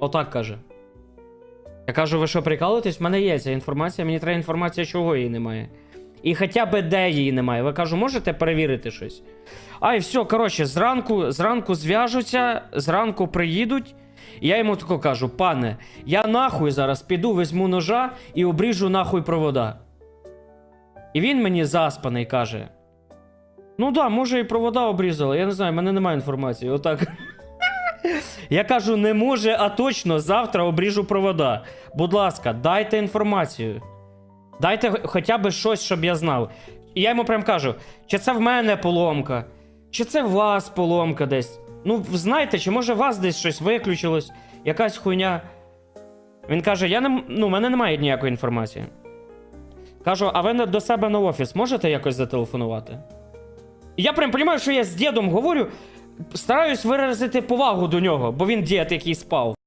Отак каже. Я кажу, ви що прикалуєтесь? В мене є ця інформація, мені треба інформація, чого її немає. І хоча б де її немає. Ви кажу, можете перевірити щось? А, і все, коротше, зранку, зранку зв'яжуться, зранку приїдуть. І я йому тако кажу: пане, я нахуй зараз піду, візьму ножа і обріжу нахуй провода. І він мені заспаний каже: Ну да, може і провода обрізали. Я не знаю, в мене немає інформації. Отак. Я кажу, не може, а точно завтра обріжу провода. Будь ласка, дайте інформацію. Дайте хоча б щось, щоб я знав. І я йому прям кажу: чи це в мене поломка, чи це в вас поломка десь. Ну, знаєте, чи може у вас десь щось виключилось, якась хуйня. Він каже: я не, ну, в мене немає ніякої інформації. Кажу, а ви до себе на офіс можете якось зателефонувати? Я прям розумію, що я з дідом говорю, стараюсь виразити повагу до нього, бо він дід, який спав.